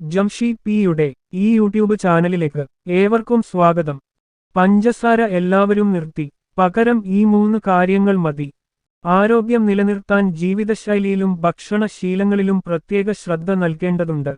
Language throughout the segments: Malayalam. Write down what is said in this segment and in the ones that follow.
ജംഷി പിയുടെ ഈ യൂട്യൂബ് ചാനലിലേക്ക് ഏവർക്കും സ്വാഗതം. പഞ്ചസാര എല്ലാവരും നിർത്തി. പകരം ഈ മൂന്ന് കാര്യങ്ങൾ മതി. ആരോഗ്യം നിലനിർത്താൻ ജീവിതശൈലിയിലും ഭക്ഷണശീലങ്ങളിലും പ്രത്യേക ശ്രദ്ധ നൽകേണ്ടതുണ്ട്.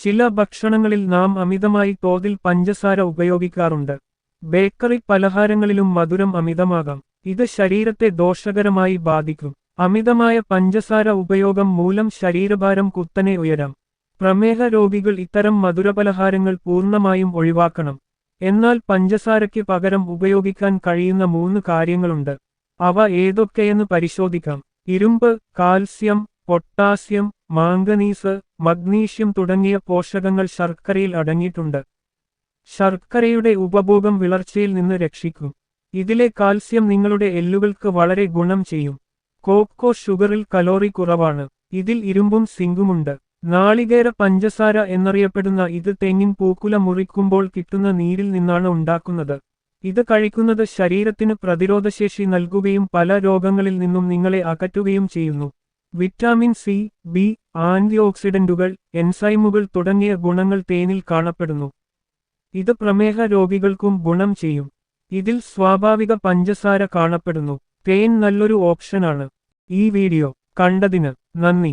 ചില ഭക്ഷണങ്ങളിൽ നാം അമിതമായി തോതിൽ പഞ്ചസാര ഉപയോഗിക്കാറുണ്ട്. ബേക്കറി പലഹാരങ്ങളിലും മധുരം അമിതമാകാം. ഇത് ശരീരത്തെ ദോഷകരമായി ബാധിക്കും. അമിതമായ പഞ്ചസാര ഉപയോഗം മൂലം ശരീരഭാരം കുത്തനെ ഉയരാം. പ്രമേഹ രോഗികൾ ഇത്തരം മധുരപലഹാരങ്ങൾ പൂർണമായും ഒഴിവാക്കണം. എന്നാൽ പഞ്ചസാരയ്ക്ക് പകരം ഉപയോഗിക്കാൻ കഴിയുന്ന മൂന്ന് കാര്യങ്ങളുണ്ട്. അവ ഏതൊക്കെയെന്ന് പരിശോധിക്കാം. ഇരുമ്പ് കാൽസ്യം പൊട്ടാസ്യം മാംഗനീസ് മഗ്നീഷ്യം തുടങ്ങിയ പോഷകങ്ങൾ ശർക്കരയിൽ അടങ്ങിയിട്ടുണ്ട്. ശർക്കരയുടെ ഉപഭോഗം വിളർച്ചയിൽ നിന്ന് രക്ഷിക്കും. ഇതിലെ കാൽസ്യം നിങ്ങളുടെ എല്ലുകൾക്ക് വളരെ ഗുണം ചെയ്യും. കോക്കോ ഷുഗറിൽ കലോറി കുറവാണ്. ഇതിൽ ഇരുമ്പും സിങ്കുമുണ്ട്. നാളികേര പഞ്ചസാര എന്നറിയപ്പെടുന്ന ഇത് തെങ്ങിൻ പൂക്കുല മുറിക്കുമ്പോൾ കിട്ടുന്ന നീരിൽ നിന്നാണ് ഉണ്ടാക്കുന്നത്. ഇത് കഴിക്കുന്നത് ശരീരത്തിന് പ്രതിരോധശേഷി നൽകുകയും പല രോഗങ്ങളിൽ നിന്നും നിങ്ങളെ അകറ്റുകയും ചെയ്യുന്നു. വിറ്റാമിൻ സി ബി ആന്റി ഓക്സിഡന്റുകൾ എൻസൈമുകൾ തുടങ്ങിയ ഗുണങ്ങൾ തേനിൽ കാണപ്പെടുന്നു. ഇത് പ്രമേഹ രോഗികൾക്കും ഗുണം ചെയ്യും. ഇതിൽ സ്വാഭാവിക പഞ്ചസാര കാണപ്പെടുന്നു. തേൻ നല്ലൊരു ഓപ്ഷനാണ്. ഈ വീഡിയോ കണ്ടതിന് നന്ദി.